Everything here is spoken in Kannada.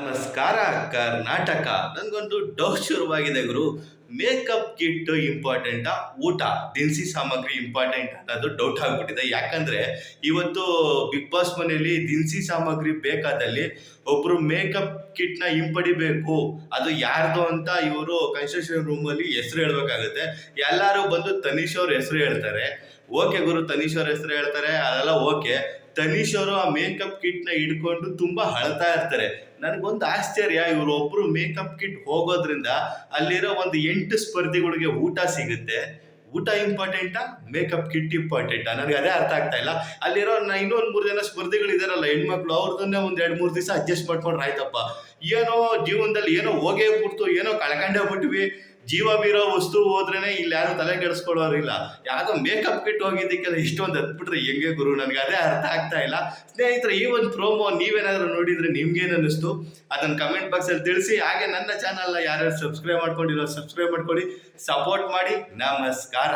ನಮಸ್ಕಾರ ಕರ್ನಾಟಕ. ನನಗೊಂದು ಡೌಟ್ ಶುರುವಾಗಿದೆ ಗುರು. ಮೇಕಪ್ ಕಿಟ್ ಇಂಪಾರ್ಟೆಂಟಾ ಊಟ. ದಿನಸಿ ಸಾಮಗ್ರಿ ಇಂಪಾರ್ಟೆಂಟ್ ಅನ್ನೋದು ಡೌಟ್ ಆಗ್ಬಿಟ್ಟಿದೆ. ಯಾಕಂದ್ರೆ ಇವತ್ತು ಬಿಗ್ ಬಾಸ್ ಮನೆಯಲ್ಲಿ ದಿನಸಿ ಸಾಮಗ್ರಿ ಬೇಕಾದಲ್ಲಿ ಒಬ್ರು ಮೇಕಪ್ ಕಿಟ್ನ ಹಿಂಪಡಿಬೇಕು. ಅದು ಯಾರ್ದು ಅಂತ ಇವರು ಕನ್ಸ್ಟ್ರಕ್ಷನ್ ರೂಮ್ ಅಲ್ಲಿ ಹೆಸರು ಹೇಳ್ಬೇಕಾಗುತ್ತೆ. ಎಲ್ಲರೂ ಬಂದು ತನೀಶ್ ಅವ್ರ ಹೆಸರು ಹೇಳ್ತಾರೆ. ಓಕೆ ಗುರು ತನೀಶ್ ಅವ್ರ ಹೆಸರು ಹೇಳ್ತಾರೆ. ಅದೆಲ್ಲ ಓಕೆ ತನೀಶ್ ಅವರು ಆ ಮೇಕಪ್ ಕಿಟ್ನ ಹಿಡ್ಕೊಂಡು ತುಂಬಾ ಅಳ್ತಾ ಇರ್ತಾರೆ. ನನಗೊಂದು ಆಶ್ಚರ್ಯ, ಇವರು ಒಬ್ರು ಮೇಕಪ್ ಕಿಟ್ ಹೋಗೋದ್ರಿಂದ ಅಲ್ಲಿರೋ ಒಂದು ಎಂಟು ಸ್ಪರ್ಧಿಗಳಿಗೆ ಊಟ ಸಿಗುತ್ತೆ. ಊಟ ಇಂಪಾರ್ಟೆಂಟಾ ಮೇಕಪ್ ಕಿಟ್ ಇಂಪಾರ್ಟೆಂಟಾ ನನಗೆ ಅದೇ ಅರ್ಥ ಆಗ್ತಾ ಇಲ್ಲ. ಅಲ್ಲಿರೋ ಇನ್ನೊಂದು ಮೂರು ಜನ ಸ್ಪರ್ಧಿಗಳು ಇದಾರಲ್ಲ, ಹೆಣ್ಮಕ್ಳು, ಅವ್ರದನ್ನೇ ಒಂದು ಎರಡು ಮೂರು ದಿವಸ ಅಡ್ಜಸ್ಟ್ ಮಾಡ್ಕೊಂಡ್ರೆ ಆಯ್ತಪ್ಪ. ಏನೋ ಜೀವನದಲ್ಲಿ ಏನೋ ಹೋಗೇ ಬಿಡ್ತು ಏನೋ ಕಳ್ಕೊಂಡೇ ಬಿಟ್ವಿ. ಜೀವ ವಸ್ತು ಹೋದ್ರೇನೆ ಇಲ್ಲಿ ಯಾರು ತಲೆ ಕೆಡಿಸ್ಕೊಳ್ಳೋರಿಲ್ಲ. ಯಾವುದೋ ಮೇಕಪ್ ಕಿಟ್ ಹೋಗಿದ್ದಕ್ಕೆಲ್ಲ ಇಷ್ಟೊಂದು ಹತ್ಬಿಟ್ರೆ ಹೆಂಗೆ ಗುರು? ನನಗೆ ಅದೇ ಅರ್ಥ ಆಗ್ತಾ ಇಲ್ಲ. ಸ್ನೇಹಿತರೆ, ಈ ಒಂದು ಪ್ರೋಮೋ ನೀವೇನಾದರೂ ನೋಡಿದ್ರೆ ನಿಮ್ಗೇನು ಅನ್ನಿಸ್ತು ಅದನ್ನ ಕಮೆಂಟ್ ಬಾಕ್ಸಲ್ಲಿ ತಿಳಿಸಿ. ಹಾಗೆ ನನ್ನ ಚಾನಲ್ನ ಯಾರ್ಯಾರು ಸಬ್ಸ್ಕ್ರೈಬ್ ಮಾಡ್ಕೊಂಡಿರೋ ಸಬ್ಸ್ಕ್ರೈಬ್ ಮಾಡ್ಕೊಳ್ಳಿ. ಸಪೋರ್ಟ್ ಮಾಡಿ. ನಮಸ್ಕಾರ.